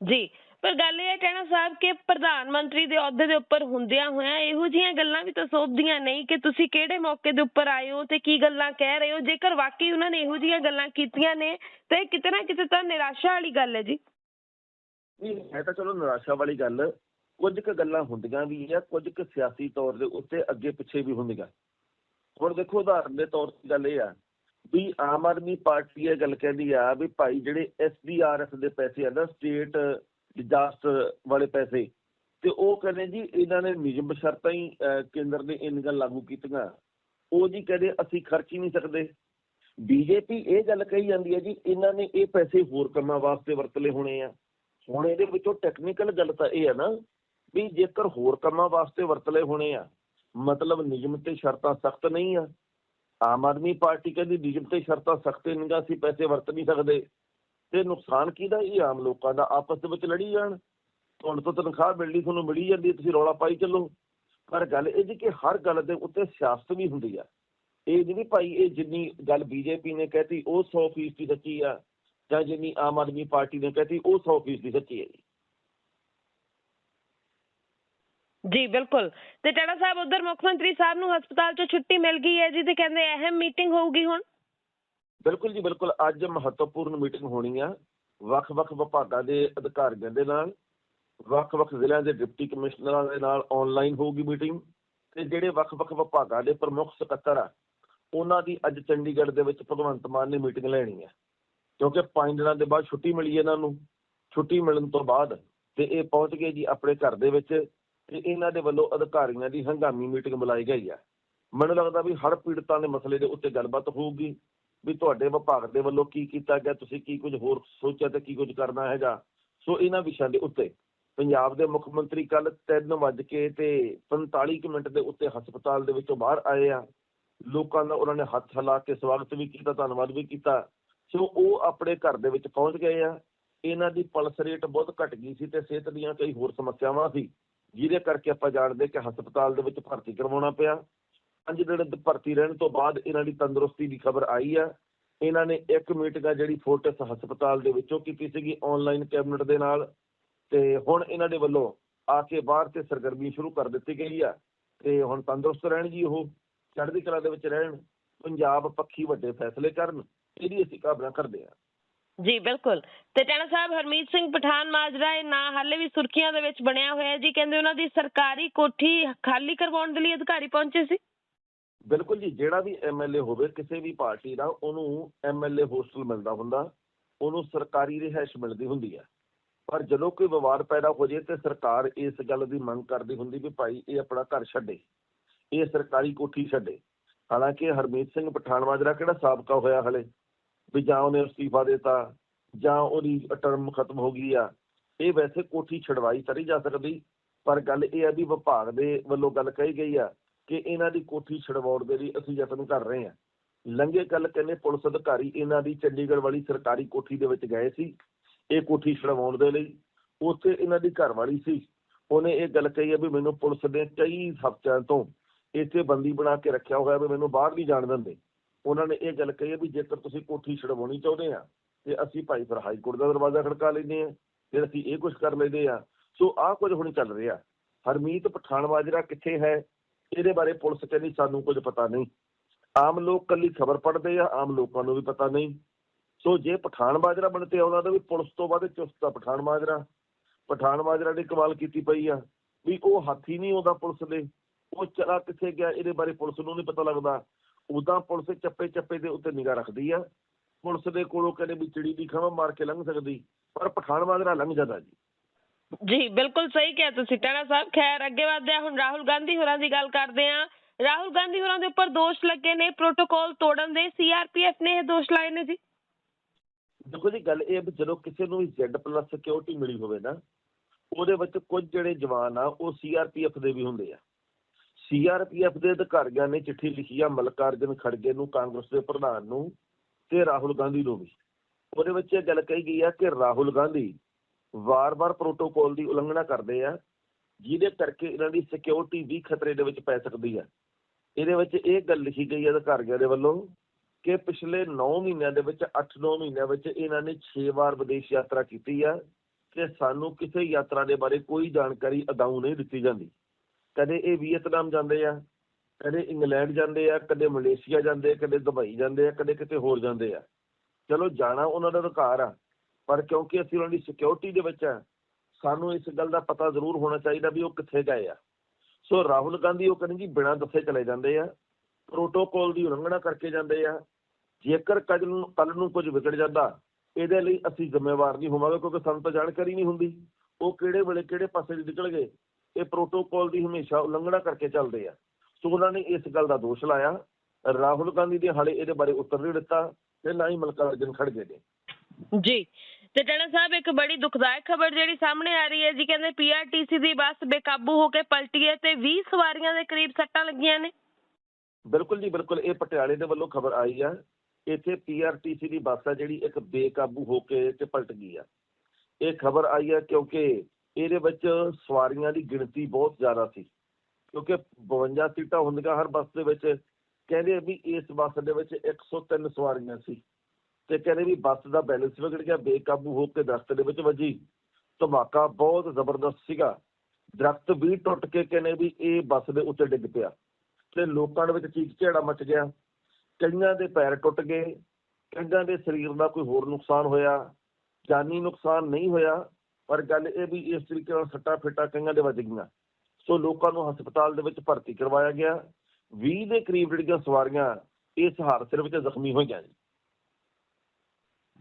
ਜੀ ਪਰ ਗੱਲ ਇਹ ਹੈ ਕਹਿਣਾ ਸਾਹਿਬ ਕਿ ਪ੍ਰਧਾਨ ਮੰਤਰੀ ਦੇ ਅਹੁਦੇ ਦੇ ਉੱਪਰ ਹੁੰਦਿਆਂ ਹੋਇਆਂ ਇਹੋ ਜਿਹੀਆਂ ਗੱਲਾਂ ਵੀ ਤਾਂ ਸੋਭਦੀਆਂ ਨਹੀਂ ਕਿ ਤੁਸੀਂ ਕਿਹੜੇ ਮੌਕੇ ਦੇ ਉੱਪਰ ਆਏ ਹੋ ਤੇ ਕੀ ਗੱਲਾਂ ਕਹਿ ਰਹੇ ਹੋ ਜੇਕਰ ਵਾਕਈ ਉਹਨਾਂ ਨੇ ਇਹੋ ਜਿਹੀਆਂ ਗੱਲਾਂ ਕੀਤੀਆਂ ਨੇ ਤੇ ਕਿਤੇ ਨਾ ਕਿਤੇ ਤਾਂ ਨਿਰਾਸ਼ਾ ਵਾਲੀ ਗੱਲ ਹੈ ਜੀ। ਨਹੀਂ ਹੈ ਤਾਂ ਚਲੋ ਨਿਰਾਸ਼ਾ ਵਾਲੀ ਗੱਲ ਕੁਝ ਕੁ ਗੱਲਾਂ ਹੁੰਦੀਆਂ ਵੀ ਆ ਕੁਝ ਕੁ ਸਿਆਸੀ ਤੌਰ ਦੇ ਉੱਤੇ ਅੱਗੇ ਪਿੱਛੇ ਵੀ ਹੁੰਦੀਆਂ। ਹੁਣ ਦੇਖੋ ਉਦਾਹਰਨ ਦੇ ਤੌਰ ਤੇ ਗੱਲ ਇਹ ਆ ਵੀ ਆਮ ਆਦਮੀ ਪਾਰਟੀ ਇਹ ਗੱਲ ਕਹਿੰਦੀ ਆ ਵੀ ਭਾਈ ਜਿਹੜੇ ਐਸਡੀਆਰਐਫ ਦੇ ਪੈਸੇ ਆ ਨਾ ਸਟੇਟ ਡਿਜ਼ਾਸਟਰ ਵਾਲੇ ਪੈਸੇ, ਤੇ ਉਹ ਕਹਿੰਦੇ ਜੀ ਇਹਨਾਂ ਨੇ ਨਿਯਮ ਸ਼ਰਤਾਂ ਹੀ ਕੇਂਦਰ ਨੇ ਇਹਨਾਂ ਗੱਲ ਲਾਗੂ ਕੀਤੀਆਂ। ਉਹ ਜੀ ਕਹਿੰਦੇ ਅਸੀਂ ਖਰਚ ਹੀ ਨਹੀਂ ਸਕਦੇ। ਬੀਜੇਪੀ ਇਹ ਗੱਲ ਕਹੀ ਜਾਂਦੀ ਹੈ ਜੀ, ਇਹਨਾਂ ਨੇ ਇਹ ਪੈਸੇ ਹੋਰ ਕੰਮਾਂ ਵਾਸਤੇ ਵਰਤਲੇ ਹੋਣੇ ਆ। ਹੁਣ ਇਹਦੇ ਵਿੱਚੋਂ ਟੈਕਨੀਕਲ ਗੱਲ ਤਾਂ ਇਹ ਆ ਨਾ ਵੀ ਜੇਕਰ ਹੋਰ ਕੰਮਾਂ ਵਾਸਤੇ ਵਰਤਲੇ ਹੋਣੇ ਆ ਮਤਲਬ ਨਿਯਮ ਤੇ ਸ਼ਰਤਾਂ ਸਖਤ ਨਹੀਂ ਆ। ਆਮ ਆਦਮੀ ਪਾਰਟੀ ਕਹਿੰਦੀ ਨਿਯਮ ਤੇ ਸ਼ਰਤਾਂ ਸਖਤ ਨਹੀਂ ਗਾ ਅਸੀਂ ਪੈਸੇ ਵਰਤ ਨਹੀਂ ਸਕਦੇ। ਤੇ ਨੁਕਸਾਨ ਕਿਹਦਾ ਇਹ ਆਮ ਲੋਕਾਂ ਦਾ? ਆਪਸ ਦੇ ਵਿੱਚ ਲੜੀ ਜਾਣ। ਤੁਹਾਨੂੰ ਤਾਂ ਤਨਖਾਹ ਮਿਲਣੀ ਤੁਹਾਨੂੰ ਮਿਲੀ ਜਾਂਦੀ ਤੁਸੀਂ ਰੌਲਾ ਪਾਈ ਚੱਲੋ। ਪਰ ਗੱਲ ਇਹ ਜੀ ਕਿ ਹਰ ਗੱਲ ਦੇ ਉੱਤੇ ਸਿਆਸਤ ਵੀ ਹੁੰਦੀ ਆ। ਇਹ ਜਿਹੜੀ ਭਾਈ, ਇਹ ਜਿੰਨੀ ਗੱਲ ਬੀਜੇਪੀ ਨੇ ਕਹਿਤੀ, ਉਹ 100% ਸੱਚੀ ਆ। ਜਾਂ ਜਿੰਨੀ ਆਮ ਆਦਮੀ ਪਾਰਟੀ ਨੇ ਕਹਿਤੀ, ਉਹ 100% ਸੱਚੀ ਹੈ ਜੀ। ਜੀ, ਬਿਲਕੁਲ। ਤੇ ਟਾਣਾ ਸਾਹਿਬ, ਉਧਰ ਮੁੱਖ ਮੰਤਰੀ ਸਾਹਿਬ ਨੂੰ ਹਸਪਤਾਲ ਚੋਂ ਛੁੱਟੀ ਮਿਲ ਗਈ ਹੈ ਜੀ ਤੇ ਕਹਿੰਦੇ ਅਹਿਮ ਮੀਟਿੰਗ ਹੋਊਗੀ ਹੁਣ? ਬਿਲਕੁਲ ਜੀ, ਬਿਲਕੁਲ। ਅੱਜ ਮਹੱਤਵਪੂਰਨ ਮੀਟਿੰਗ ਹੋਣੀ ਆ। ਵੱਖ-ਵੱਖ ਵਿਭਾਗਾਂ ਦੇ ਅਧਿਕਾਰੀਆਂ ਦੇ ਨਾਲ ਵੱਖ-ਵੱਖ ਜ਼ਿਲ੍ਹਿਆਂ ਦੇ ਡਿਪਟੀ ਕਮਿਸ਼ਨਰਾਂ ਦੇ ਨਾਲ ਆਨਲਾਈਨ ਹੋਊਗੀ ਮੀਟਿੰਗ। ਤੇ ਜਿਹੜੇ ਵੱਖ-ਵੱਖ ਵਿਭਾਗਾਂ ਦੇ ਪ੍ਰਮੁੱਖ ਸਕੱਤਰ ਆ, ਉਹਨਾਂ ਦੀ ਅੱਜ ਚੰਡੀਗੜ੍ਹ ਦੇ ਵਿੱਚ ਭਗਵੰਤ ਮਾਨ ਨੇ ਮੀਟਿੰਗ ਲੈਣੀ ਹੈ ਕਿਉਂਕਿ ਪੰਜ ਦਿਨਾਂ ਦੇ ਬਾਅਦ ਛੁੱਟੀ ਮਿਲੀ ਇਹਨਾਂ ਨੂੰ। ਛੁੱਟੀ ਮਿਲਣ ਤੋਂ ਬਾਅਦ ਤੇ ਇਹ ਪਹੁੰਚ ਗਏ ਜੀ ਆਪਣੇ ਘਰ ਦੇ ਵਿੱਚ। ਤੇ ਇਹਨਾਂ ਦੇ ਵੱਲੋਂ ਅਧਿਕਾਰੀਆਂ ਦੀ ਹੰਗਾਮੀ ਮੀਟਿੰਗ ਬੁਲਾਈ ਗਈ ਹੈ। ਮੈਨੂੰ ਲੱਗਦਾ ਵੀ ਹਰ ਪੀੜਤਾਂ ਦੇ ਮਸਲੇ ਦੇ ਉੱਤੇ ਗੱਲਬਾਤ ਹੋਊਗੀ ਵੀ ਤੁਹਾਡੇ ਵਿਭਾਗ ਦੇ ਵੱਲੋਂ ਕੀ ਕੀਤਾ ਗਿਆ, ਤੁਸੀਂ ਕੀ ਕੁਝ ਹੋਰ ਸੋਚਿਆ ਤੇ ਕੀ ਕੁਝ ਕਰਨਾ ਹੈਗਾ ਸੋ ਇਹਨਾਂ ਵਿਸ਼ਿਆਂ ਦੇ ਉੱਤੇ ਪੰਜਾਬ ਦੇ ਮੁੱਖ ਮੰਤਰੀ ਕੱਲ 3 ਵਜੇ ਕੇ ਤੇ 45 ਕੁ ਮਿੰਟ ਦੇ ਉੱਤੇ ਹਸਪਤਾਲ ਦੇ ਵਿੱਚੋਂ ਬਾਹਰ ਆਏ ਆ। ਲੋਕਾਂ ਦਾ ਉਹਨਾਂ ਨੇ ਹੱਥ ਹਿਲਾ ਕੇ ਸਵਾਗਤ ਵੀ ਕੀਤਾ, ਧੰਨਵਾਦ ਵੀ ਕੀਤਾ। ਸੋ ਉਹ ਆਪਣੇ ਘਰ ਦੇ ਵਿੱਚ ਪਹੁੰਚ ਗਏ ਆ। ਇਹਨਾਂ ਦੀ ਪਲਸ ਰੇਟ ਬਹੁਤ ਘਟ ਗਈ ਸੀ ਤੇ ਸਿਹਤ ਦੀਆਂ ਕਈ ਹੋਰ ਸਮੱਸਿਆਵਾਂ ਸੀ। ਜਿਹਦੇ ਕਰਕੇ ਆਪਾਂ ਜਾਣਦੇ ਕਿ ਹਸਪਤਾਲ ਦੇ ਵਿੱਚ ਭਰਤੀ ਕਰਵਾਉਣਾ ਪਿਆ। ਪੰਜ ਦਿਨ ਭਰਤੀ ਰਹਿਣ ਤੋਂ ਬਾਅਦ ਇਹਨਾਂ ਦੀ ਤੰਦਰੁਸਤੀ ਦੀ ਖਬਰ ਆਈ ਆ। ਇਹਨਾਂ ਨੇ ਇੱਕ ਮੀਟਿੰਗ ਆ ਜਿਹੜੀ ਫੋਰਟਿਸ ਹਸਪਤਾਲ ਦੇ ਵਿੱਚੋਂ ਕੀਤੀ ਸੀਗੀ ਆਨਲਾਈਨ ਕੈਬਨਿਟ ਦੇ ਨਾਲ। ਤੇ ਹੁਣ ਇਹਨਾਂ ਦੇ ਵੱਲੋਂ ਆ ਕੇ ਬਾਹਰ ਤੇ ਸਰਗਰਮੀ ਸ਼ੁਰੂ ਕਰ ਦਿੱਤੀ ਗਈ ਆ। ਤੇ ਹੁਣ ਤੰਦਰੁਸਤ ਰਹਿਣ ਜੀ ਉਹ, ਚੜ੍ਹਦੀ ਕਲਾ ਦੇ ਵਿੱਚ ਰਹਿਣ, ਪੰਜਾਬ ਪੱਖੀ ਵੱਡੇ ਫੈਸਲੇ ਕਰਨ, ਇਹਦੀ ਅਸੀਂ ਕਾਬਲਾ ਕਰਦੇ ਆ ਜੀ, ਬਿਲਕੁਲ। ਤੇ ਟੈਣਾ ਸਾਹਿਬ, ਹਰਮੀਤ ਸਿੰਘ ਪਠਾਨ ਮਾਜਰਾ, ਇਹ ਨਾਂ ਹਾਲੇ ਵੀ ਸੁਰਖੀਆਂ ਦੇ ਵਿੱਚ ਬਣਿਆ ਹੋਇਆ ਹੈ ਜੀ। ਕਹਿੰਦੇ ਉਹਨਾਂ ਦੀ ਸਰਕਾਰੀ ਕੋਠੀ ਖਾਲੀ ਕਰਵਾਉਣ ਦੇ ਲਈ ਅਧਿਕਾਰੀ ਪਹੁੰਚੇ ਸੀ? ਬਿਲਕੁਲ ਜੀ, ਜਿਹੜਾ ਵੀ ਐਮਐਲਏ ਹੋਵੇ, ਕਿਸੇ ਵੀ ਪਾਰਟੀ ਦਾ, ਉਹਨੂੰ ਐਮਐਲਏ ਹੋਸਟਲ ਮਿਲਦਾ ਹੁੰਦਾ। ਉਹਨੂੰ ਸਰਕਾਰੀ ਰਿਹਾਇਸ਼ ਮਿਲਦੀ ਹੁੰਦੀ ਹੈ। ਪਰ ਜਦੋਂ ਕੋਈ ਵਿਵਾਦ ਪੈਦਾ ਹੋ ਜੇ, ਤੇ ਸਰਕਾਰ ਇਸ ਗੱਲ ਦੀ ਮੰਗ ਕਰਦੀ ਹੁੰਦੀ ਵੀ ਭਾਈ ਇਹ ਆਪਣਾ ਘਰ ਛੱਡੇ। ਇਹ ਸਰਕਾਰੀ ਕੋਠੀ ਛੱਡੇ। ਹਾਲਾਂਕਿ ਹਰਮੀਤ ਸਿੰਘ ਪਠਾਨ ਮਾਜਰਾ ਕਿਹੜਾ ਸਾਬਕਾ ਹੋਇਆ ਹਲੇ? ਵੀ ਜਾਂ ਉਹਨੇ ਅਸਤੀਫਾ ਦਿੱਤਾ, ਜਾਂ ਉਹਦੀ ਟਰਮ ਖਤਮ ਹੋ ਗਈ ਆ। ਇਹ ਵੈਸੇ ਕੋਠੀ ਛਡਵਾਈ ਤਾਂ ਜਾ ਸਕਦੀ, ਪਰ ਗੱਲ ਇਹ ਆ ਵੀ ਵਿਭਾਗ ਦੇ ਵੱਲੋਂ ਗੱਲ ਕਹੀ ਗਈ ਆ ਕਿ ਇਹਨਾਂ ਦੀ ਕੋਠੀ ਛਡਵਾਉਣ ਦੇ ਲਈ ਅਸੀਂ ਯਤਨ ਕਰ ਰਹੇ ਹਾਂ ਲੰਘੇ ਕੱਲ ਕਹਿੰਦੇ ਪੁਲਿਸ ਅਧਿਕਾਰੀ ਇਹਨਾਂ ਦੀ ਚੰਡੀਗੜ੍ਹ ਵਾਲੀ ਸਰਕਾਰੀ ਕੋਠੀ ਦੇ ਵਿੱਚ ਗਏ ਸੀ, ਇਹ ਕੋਠੀ ਛਡਵਾਉਣ ਦੇ ਲਈ। ਉੱਥੇ ਇਹਨਾਂ ਦੀ ਘਰਵਾਲੀ ਸੀ। ਉਹਨੇ ਇਹ ਗੱਲ ਕਹੀ ਹੈ ਵੀ ਮੈਨੂੰ ਪੁਲਿਸ ਨੇ ਕਈ ਹਫ਼ਤਿਆਂ ਤੋਂ ਇੱਥੇ ਬੰਦੀ ਬਣਾ ਕੇ ਰੱਖਿਆ ਹੋਇਆ ਵੀ ਮੈਨੂੰ ਬਾਹਰ ਨਹੀਂ ਜਾਣ ਦਿੰਦੇ। ਉਹਨਾਂ ਨੇ ਇਹ ਗੱਲ ਕਹੀ ਹੈ ਵੀ ਜੇਕਰ ਤੁਸੀਂ ਕੋਠੀ ਛਡਵਾਉਣੀ ਚਾਹੁੰਦੇ ਆ, ਤੇ ਅਸੀਂ ਭਾਈ ਫਿਰ ਹਾਈ ਕੋਰਟ ਦਾ ਦਰਵਾਜ਼ਾ ਖੜਕਾ ਲੈਂਦੇ ਆ ਫਿਰ ਅਸੀਂ ਇਹ ਕੁਝ ਕਰ ਲੈਂਦੇ ਆ। ਸੋ ਆਹ ਕੁਝ ਹੁਣ ਚੱਲ ਰਿਹਾ। ਹਰਮੀਤ ਪਠਾਨ ਮਾਜਰਾ ਕਿੱਥੇ ਹੈ? ਇਹਦੇ ਬਾਰੇ ਪੁਲਿਸ ਕਹਿੰਦੀ ਸਾਨੂੰ ਕੁਝ ਪਤਾ ਨਹੀਂ। ਆਮ ਲੋਕ ਕੱਲੀ ਖਬਰ ਪੜ੍ਹਦੇ ਆ, ਆਮ ਲੋਕਾਂ ਨੂੰ ਵੀ ਪਤਾ ਨਹੀਂ। ਸੋ ਜੇ ਪਠਾਨ ਮਾਜਰਾ ਬਣ ਤੇ ਆਉਂਦਾ ਤਾਂ ਵੀ ਪੁਲਿਸ ਤੋਂ ਬਾਅਦ ਚੁਸਤ ਆ ਪਠਾਨ ਮਾਜਰਾ ਪਠਾਨ ਮਾਜਰਾ ਨੇ ਕਮਾਲ ਕੀਤੀ ਪਈ ਆ ਵੀ ਉਹ ਹਾਥੀ ਨਹੀਂ ਆਉਂਦਾ ਪੁਲਿਸ ਦੇ। ਉਹ ਚਲਾ ਕਿੱਥੇ ਗਿਆ, ਇਹਦੇ ਬਾਰੇ ਪੁਲਿਸ ਨੂੰ ਨਹੀਂ ਪਤਾ ਲੱਗਦਾ। ਉਦਾਂ ਪੁਲਿਸ ਚੱਪੇ ਚੱਪੇ ਦੇ ਉੱਤੇ ਨਿਗਾਹ ਰੱਖਦੀ ਆ। ਪੁਲਿਸ ਦੇ ਕੋਲੋਂ ਕਹਿੰਦੇ ਵੀ ਚਿੜੀ ਦੀ ਖਮਾ ਮਾਰ ਕੇ ਲੰਘ ਸਕਦੀ ਪਰ ਪਠਾਨ ਮਾਜਰਾ ਲੰਘ ਜਾਂਦਾ ਜੀ। ਜੀ ਬਿਲਕੁਲ ਸਹੀ ਕਿਹਾ ਤੁਸੀਂ ਟੈਣਾ ਸਾਹਿਬ। ਖੈਰ ਅੱਗੇ ਵਧਦੇ ਹਾਂ ਹੁਣ ਰਾਹੁਲ ਗਾਂਧੀ ਹੋਰਾਂ ਦੀ ਗੱਲ ਕਰਦੇ ਹਾਂ। ਰਾਹੁਲ ਗਾਂਧੀ ਹੋਰਾਂ ਦੇ ਉੱਪਰ ਦੋਸ਼ ਲੱਗੇ ਨੇ ਪ੍ਰੋਟੋਕਾਲ ਤੋੜਨ ਦੇ ਸੀਆਰਪੀਐਫ ਨੇ ਇਹ ਦੋਸ਼ ਲਾਏ ਨੇ ਜੀ। ਦੇਖੋ ਜੀ ਗੱਲ ਇਹ ਜਦੋਂ ਕਿਸੇ ਨੂੰ ਵੀ Z+ ਸਿਕਿਉਰਿਟੀ ਮਿਲੀ ਹੋਵੇ ਨਾ ਉਹਦੇ ਵਿੱਚ ਕੁਝ ਜਿਹੜੇ ਜਵਾਨ ਆ ਉਹ ਸੀਆਰਪੀਐਫ ਦੇ ਵੀ ਹੁੰਦੇ ਆ। ਸੀਆਰਪੀਐਫ ਦੇ ਅਧਿਕਾਰੀਆਂ ਨੇ ਚਿੱਠੀ ਲਿਖੀ ਆ, ਮਲਕਾਰਜਨ ਖੜਗੇ ਨੂੰ, ਕਾਂਗਰਸ ਦੇ ਪ੍ਰਧਾਨ ਨੂੰ ਤੇ ਰਾਹੁਲ ਗਾਂਧੀ ਨੂੰ ਵੀ। ਉਹਦੇ ਵਿੱਚ ਇਹ ਗੱਲ ਕਹੀ ਗਈ ਆ ਕਿ ਰਾਹੁਲ ਗਾਂਧੀ ਵਾਰ-ਵਾਰ ਪ੍ਰੋਟੋਕੋਲ ਦੀ ਉਲੰਘਣਾ ਕਰਦੇ ਆ, ਜਿਹਦੇ ਕਰਕੇ ਇਹਨਾਂ ਦੀ ਸਿਕਿਉਰਿਟੀ ਵੀ ਖਤਰੇ ਦੇ ਵਿੱਚ ਪੈ ਸਕਦੀ ਆ। ਇਹਦੇ ਵਿੱਚ ਇਹ ਗੱਲ ਲਿਖੀ ਗਈ ਹੈ ਅਧਿਕਾਰੀਆਂ ਦੇ ਵੱਲੋਂ ਕਿ ਪਿਛਲੇ 9 ਮਹੀਨਿਆਂ ਦੇ ਵਿੱਚ 8-9 ਮਹੀਨਿਆਂ ਵਿੱਚ ਇਹਨਾਂ ਨੇ 6 ਵਾਰ ਵਿਦੇਸ਼ ਯਾਤਰਾ ਕੀਤੀ ਆ ਕਿ ਸਾਨੂੰ ਕਿਸੇ ਯਾਤਰਾ ਦੇ ਬਾਰੇ ਕੋਈ ਜਾਣਕਾਰੀ ਅਦਾਉ ਨਹੀਂ ਦਿੱਤੀ ਜਾਂਦੀ। ਕਦੇ ਇਹ ਵੀਅਤਨਾਮ ਜਾਂਦੇ ਆ, ਕਦੇ ਇੰਗਲੈਂਡ ਜਾਂਦੇ ਆ, ਕਦੇ ਮਲੇਸ਼ੀਆ ਜਾਂਦੇ ਆ, ਕਦੇ ਦੁਬਈ ਜਾਂਦੇ ਆ, ਕਦੇ ਕਿਤੇ ਹੋਰ ਜਾਂਦੇ ਆ। ਚਲੋ ਜਾਣਾ ਉਹਨਾਂ ਦਾ ਅਧਿਕਾਰ ਆ, ਪਰ ਕਿਉਂਕਿ ਅਸੀਂ ਉਹਨਾਂ ਦੀ ਸਿਕਿਉਰਿਟੀ ਦੇ ਵਿੱਚ ਆ, ਸਾਨੂੰ ਇਸ ਗੱਲ ਦਾ ਪਤਾ ਜ਼ਰੂਰ ਹੋਣਾ ਚਾਹੀਦਾ ਵੀ ਉਹ ਕਿੱਥੇ ਗਏ ਆ। ਸੋ ਰਾਹੁਲ ਗਾਂਧੀ ਉਹ ਕਹਿੰਦੇ ਜੀ ਬਿਨਾਂ ਦੱਸੇ ਚਲੇ ਜਾਂਦੇ ਆ ਪ੍ਰੋਟੋਕੋਲ ਦੀ ਉਲੰਘਣਾ ਕਰਕੇ ਜਾਂਦੇ ਆ। ਜੇਕਰ ਕੱਲ ਨੂੰ ਕੱਲ ਨੂੰ ਕੁਝ ਵਿਗੜ ਜਾਂਦਾ, ਇਹਦੇ ਲਈ ਅਸੀਂ ਜ਼ਿੰਮੇਵਾਰ ਨਹੀਂ ਹੋਵਾਂਗੇ ਕਿਉਂਕਿ ਸਾਨੂੰ ਤਾਂ ਜਾਣਕਾਰੀ ਨਹੀਂ ਹੁੰਦੀ। ਉਹ ਕਿਹੜੇ ਵੇਲੇ ਕਿਹੜੇ ਪਾਸੇ ਦੀ ਨਿਕਲ ਗਏ ਇਹ ਪ੍ਰੋਟੋਕਾਲ ਦੀ ਹਮੇਸ਼ਾ ਉਲੰਘਣਾ ਕਰਕੇ ਚੱਲਦੇ ਆ। ਸੋ ਉਹਨਾਂ ਨੇ ਇਸ ਗੱਲ ਦਾ ਦੋਸ਼ ਲਾਇਆ। ਰਾਹੁਲ ਗਾਂਧੀ ਦੇ ਹਾਲੇ ਇਹਦੇ ਬਾਰੇ ਉੱਤਰ ਨਹੀਂ ਦਿੱਤਾ ਤੇ ਨਾ ਹੀ ਮਲਕਾਰਜਨ ਖੜਗੇ ਨੇ। ਜੀ। ਤੇ ਟੈਣਾ ਸਾਹਿਬ ਇੱਕ ਬੜੀ ਦੁਖਦਾਇਕ ਖਬਰ ਜਿਹੜੀ ਸਾਹਮਣੇ ਆ ਰਹੀ ਹੈ ਜੀ ਕਹਿੰਦੇ ਪੀਆਰਟੀਸੀ ਦੀ ਬੱਸ ਬੇਕਾਬੂ ਹੋ ਕੇ ਪਲਟੀ ਹੈ ਤੇ 20 ਸਵਾਰੀਆਂ ਦੇ ਕਰੀਬ ਸੱਟਾਂ ਲੱਗੀਆਂ ਨੇ। ਬਿਲਕੁਲ ਜੀ ਬਿਲਕੁਲ। ਇਹ ਪਟਿਆਲੇ ਦੇ ਵੱਲੋਂ ਖਬਰ ਆਈ ਆ। ਇੱਥੇ ਪੀਆਰਟੀਸੀ ਦੀ ਬੱਸ ਆ ਜਿਹੜੀ ਇੱਕ ਬੇਕਾਬੂ ਹੋ ਕੇ ਤੇ ਪਲਟ ਗਈ ਆ। ਇਹ ਖਬਰ ਆਈ ਆ ਕਿਉਂਕਿ ਇਹਦੇ ਵਿੱਚ ਸਵਾਰੀਆਂ ਦੀ ਗਿਣਤੀ ਬਹੁਤ ਜ਼ਿਆਦਾ ਸੀ, ਕਿਉਂਕਿ 52 ਸੀਟਾਂ ਹੁੰਦੀਆਂ ਹਰ ਬੱਸ ਦੇ ਵਿੱਚ, ਕਹਿੰਦੇ ਵੀ ਇਸ ਬੱਸ ਦੇ ਵਿੱਚ 103 ਸਵਾਰੀਆਂ ਸੀ ਤੇ ਕਹਿੰਦੇ ਵੀ ਬੱਸ ਦਾ ਬੈਲੈਂਸ ਵਿਗੜ ਗਿਆ, ਬੇਕਾਬੂ ਹੋ ਕੇ ਦਰਖਤ ਦੇ ਵਿੱਚ ਵੱਜੀ, ਧਮਾਕਾ ਬਹੁਤ ਜ਼ਬਰਦਸਤ ਸੀਗਾ, ਦਰਖਤ ਵੀ ਟੁੱਟ ਕੇ ਕਹਿੰਦੇ ਵੀ ਇਹ ਬੱਸ ਦੇ ਉੱਤੇ ਡਿੱਗ ਪਿਆ ਤੇ ਲੋਕਾਂ ਦੇ ਵਿੱਚ ਚੀਕ ਝੇੜਾ ਮਚ ਗਿਆ, ਕਈਆਂ ਦੇ ਪੈਰ ਟੁੱਟ ਗਏ, ਕਈਆਂ ਦੇ ਸਰੀਰ ਦਾ ਕੋਈ ਹੋਰ ਨੁਕਸਾਨ ਹੋਇਆ, ਜਾਨੀ ਨੁਕਸਾਨ ਨਹੀਂ ਹੋਇਆ ਪਰ ਗੱਲ ਇਹ ਵੀ ਇਸ ਤਰੀਕੇ ਨਾਲ ਸੱਟਾ ਫੇਟਾ ਕਈਆਂ ਦੇ ਵੱਜ ਗਈਆਂ। ਸੋ ਲੋਕਾਂ ਨੂੰ ਹਸਪਤਾਲ ਦੇ ਵਿੱਚ ਭਰਤੀ ਕਰਵਾਇਆ ਗਿਆ। 20 ਦੇ ਕਰੀਬ ਜਿਹੜੀਆਂ ਸਵਾਰੀਆਂ ਇਸ ਹਾਦਸੇ ਵਿੱਚ ਜ਼ਖਮੀ ਹੋਈਆਂ ਜੀ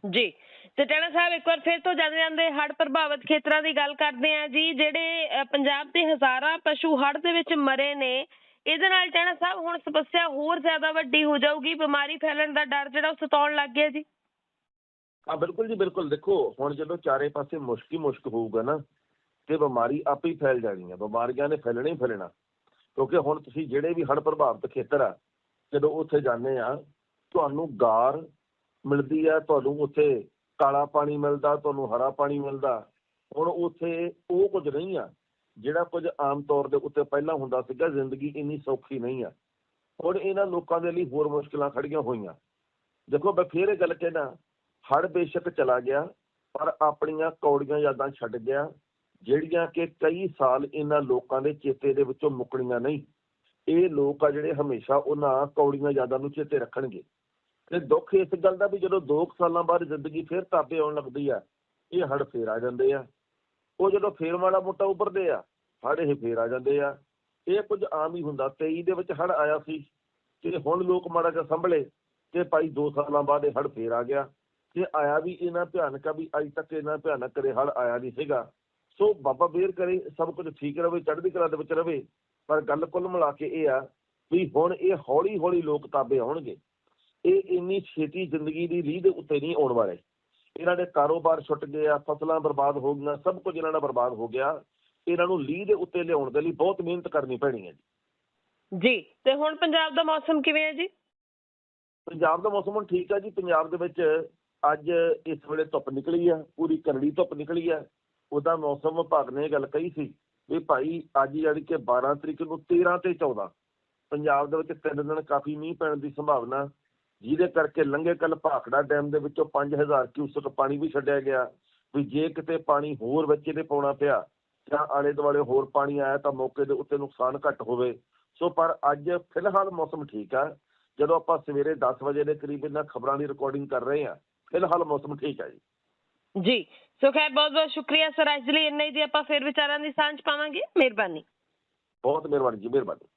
ਜੀ, ਤੇ ਸਾਹਿਬ ਇੱਕ ਵਾਰ ਫਿਰ ਤੋਂ ਜਾਂਦੇ ਜਾਂਦੇ ਹੜ੍ਹ ਪ੍ਰਭਾਵਿਤ ਖੇਤਰਾਂ ਦੀ ਗੱਲ ਕਰਦੇ ਆ ਜੀ, ਜਿਹੜੇ ਪੰਜਾਬ ਦੇ ਹਜ਼ਾਰਾਂ ਪਸ਼ੂ ਹੜ੍ਹ ਦੇ ਵਿੱਚ ਮਰੇ ਨੇ। ਇਹਦੇ ਨਾਲ ਟੈਣਾ ਸਾਹਿਬ ਹੁਣ ਸਮੱਸਿਆ ਹੋਰ ਜ਼ਿਆਦਾ ਵੱਡੀ ਹੋ ਜਾਊਗੀ, ਬਿਮਾਰੀ ਫੈਲਣ ਦਾ ਡਰ ਜਿਹੜਾ ਉਹ ਸਤਾਉਣ ਲੱਗ ਗਿਆ ਜੀ। ਹਾਂ, ਬਿਲਕੁਲ ਜੀ, ਬਿਲਕੁਲ। ਦੇਖੋ, ਹੁਣ ਜਦੋਂ ਚਾਰੇ ਪਾਸੇ ਮੁਸ਼ਕ ਹੀ ਮੁਸ਼ਕ ਹੋਊਗਾ ਨਾ, ਤੇ ਬਿਮਾਰੀ ਆਪੇ ਹੀ ਫੈਲ ਜਾਣੀ ਆ। ਬਿਮਾਰੀਆਂ ਨੇ ਫੈਲਣਾ ਹੀ ਫੈਲਣਾ। ਕਿਉਂਕਿ ਹੁਣ ਤੁਸੀਂ ਜਿਹੜੇ ਵੀ ਹੜ੍ਹ ਪ੍ਰਭਾਵਿਤ ਖੇਤਰ ਆ, ਜਦੋਂ ਉੱਥੇ ਜਾਂਦੇ ਆ, ਤੁਹਾਨੂੰ ਗਾਰ ਮਿਲਦੀ ਆ, ਤੁਹਾਨੂੰ ਉੱਥੇ ਕਾਲਾ ਪਾਣੀ ਮਿਲਦਾ, ਤੁਹਾਨੂੰ ਹਰਾ ਪਾਣੀ ਮਿਲਦਾ। ਹੁਣ ਉੱਥੇ ਉਹ ਕੁਝ ਨਹੀਂ ਆ, ਜਿਹੜਾ ਕੁਝ ਆਮ ਤੌਰ ਦੇ ਉੱਤੇ ਪਹਿਲਾਂ ਹੁੰਦਾ ਸੀਗਾ, ਜ਼ਿੰਦਗੀ ਇੰਨੀ ਸੌਖੀ ਨਹੀਂ ਆ। ਹੁਣ ਇਹਨਾਂ ਲੋਕਾਂ ਦੇ ਲਈ ਹੋਰ ਮੁਸ਼ਕਲਾਂ ਖੜੀਆਂ ਹੋਈਆਂ। ਦੇਖੋ, ਮੈਂ ਫੇਰ ਇਹ ਗੱਲ ਕਹਿਣਾ ਹੜ ਬੇਸ਼ੱਕ ਚਲਾ ਗਿਆ, ਪਰ ਆਪਣੀਆਂ ਕੌੜੀਆਂ ਯਾਦਾਂ ਛੱਡ ਗਿਆ, ਜਿਹੜੀਆਂ ਕਿ ਕਈ ਸਾਲ ਇਹਨਾਂ ਲੋਕਾਂ ਦੇ ਚੇਤੇ ਦੇ ਵਿੱਚੋਂ ਮੁੱਕਣੀਆਂ ਨਹੀਂ। ਇਹ ਲੋਕ ਆ ਜਿਹੜੇ ਹਮੇਸ਼ਾ ਉਹਨਾਂ ਕੌੜੀਆਂ ਯਾਦਾਂ ਨੂੰ ਚੇਤੇ ਰੱਖਣਗੇ। ਤੇ ਦੁੱਖ ਇਸ ਗੱਲ ਦਾ ਵੀ ਜਦੋਂ 2 ਸਾਲਾਂ ਬਾਅਦ ਜ਼ਿੰਦਗੀ ਫੇਰ ਤਾਪੇ ਆਉਣ ਲੱਗਦੀ ਆ, ਇਹ ਹੜ ਫੇਰ ਆ ਜਾਂਦੇ ਆ। ਉਹ ਜਦੋਂ ਫੇਰ ਮਾੜਾ ਮੋਟਾ ਉੱਭਰਦੇ ਆ ਹੜ ਇਹ ਫੇਰ ਆ ਜਾਂਦੇ ਆ। ਇਹ ਕੁਝ ਆਮ ਹੀ ਹੁੰਦਾ 23 ਦੇ ਵਿੱਚ ਹੜ ਆਇਆ ਸੀ, ਤੇ ਹੁਣ ਲੋਕ ਮਾੜਾ ਜਿਹਾ ਸੰਭਲੇ, ਤੇ ਭਾਈ 2 ਸਾਲਾਂ ਬਾਅਦ ਇਹ ਹੜ ਫੇਰ ਆ ਗਿਆ। ਤੇ ਆਇਆ ਵੀ ਇਹਨਾਂ ਭਿਆਨਕ ਆ ਵੀ ਅੱਜ ਤੱਕ ਇਹਨਾਂ ਭਿਆਨਕ ਕਰੇ ਹੜ ਆਇਆ ਨਹੀਂ ਸੀਗਾ। ਸੋ ਬਾਬਾ ਬੇਰ ਕਰੇ ਸਭ ਕੁਝ ਠੀਕ ਰਵੇ ਚੜ੍ਹਦੀ ਕਲਾ ਦੇ ਵਿੱਚ ਰਵੇ ਪਰ ਗੱਲ ਕੁੱਲ ਮਿਲਾ ਕੇ ਇਹ ਆ ਵੀ ਹੁਣ ਇਹ ਹੌਲੀ ਹੌਲੀ ਲੋਕ ਤਾਬੇ ਆਉਣਗੇ। ਇਹ ਇੰਨੀ ਛੇਤੀ ਜ਼ਿੰਦਗੀ ਦੀ ਲੀਹ ਦੇ ਉੱਤੇ ਨਹੀਂ ਆਉਣ ਵਾਲੇ। ਇਹਨਾਂ ਦੇ ਕਾਰੋਬਾਰ ਛੁੱਟ ਗਏ ਆ ਫਸਲਾਂ ਬਰਬਾਦ ਹੋ ਗਈਆਂ ਸਭ ਕੁਝ ਇਹਨਾਂ ਦਾ ਬਰਬਾਦ ਹੋ ਗਿਆ। ਇਹਨਾਂ ਨੂੰ ਲੀਹ ਦੇ ਉੱਤੇ ਲਿਆਉਣ ਦੇ ਲਈ ਬਹੁਤ ਮਿਹਨਤ ਕਰਨੀ ਪੈਣੀ ਹੈ ਜੀ। ਜੀ ਤੇ ਹੁਣ ਪੰਜਾਬ ਦਾ ਮੌਸਮ ਕਿਵੇਂ ਹੈ ਜੀ? ਪੰਜਾਬ ਦਾ ਮੌਸਮ ਹੁਣ ਠੀਕ ਆ ਜੀ ਪੰਜਾਬ ਦੇ ਵਿੱਚ ਅੱਜ ਇਸ ਵੇਲੇ ਧੁੱਪ ਨਿਕਲੀ ਆ, ਪੂਰੀ ਕਰੜੀ ਧੁੱਪ ਨਿਕਲੀ ਆ। ਉਹਦਾ ਮੌਸਮ ਵਿਭਾਗ ਨੇ ਇਹ ਗੱਲ ਕਹੀ ਸੀ ਵੀ ਭਾਈ ਅੱਜ ਯਾਨੀ ਕਿ 12 ਤਰੀਕ ਨੂੰ 13 ਤੇ 14 ਪੰਜਾਬ ਦੇ ਵਿੱਚ ਤਿੰਨ ਦਿਨ ਕਾਫੀ ਮੀਂਹ ਪੈਣ ਦੀ ਸੰਭਾਵਨਾ। ਜਿਹਦੇ ਕਰਕੇ ਲੰਘੇ ਕੱਲ ਭਾਖੜਾ ਡੈਮ ਦੇ ਵਿੱਚੋਂ 5000 ਕਿਊਸਕ ਪਾਣੀ ਵੀ ਛੱਡਿਆ ਗਿਆ। ਵੀ ਜੇ ਕਿਤੇ ਪਾਣੀ ਹੋਰ ਬੱਚੇ ਇਹਦੇ ਪਾਉਣਾ ਪਿਆ ਜਾਂ ਆਲੇ ਦੁਆਲੇ ਹੋਰ ਪਾਣੀ ਆਇਆ ਤਾਂ ਮੌਕੇ ਦੇ ਉੱਤੇ ਨੁਕਸਾਨ ਘੱਟ ਹੋਵੇ। ਸੋ ਪਰ ਅੱਜ ਫਿਲਹਾਲ ਮੌਸਮ ਠੀਕ ਆ। ਜਦੋਂ ਆਪਾਂ ਸਵੇਰੇ 10 ਵਜੇ ਦੇ ਕਰੀਬ ਇਹਨਾਂ ਖਬਰਾਂ ਦੀ ਰਿਕਾਰਡਿੰਗ ਕਰ ਰਹੇ ਹਾਂ ਫਿਲਹਾਲ ਮੌਸਮ ਠੀਕ ਹੈ ਜੀ। ਜੀ ਸੋ ਖੈਰ ਬਹੁਤ ਬਹੁਤ ਸ਼ੁਕਰੀਆ ਸਰ ਅੱਜ ਲਈ ਇੰਨਾ ਹੀ ਜੀ ਆਪਾਂ ਫਿਰ ਵਿਚਾਰਾਂ ਦੀ ਸਾਂਝ ਪਾਵਾਂਗੇ। ਮਿਹਰਬਾਨੀ। ਬਹੁਤ ਮਿਹਰਬਾਨੀ ਜੀ ਮਿਹਰਬਾਨੀ।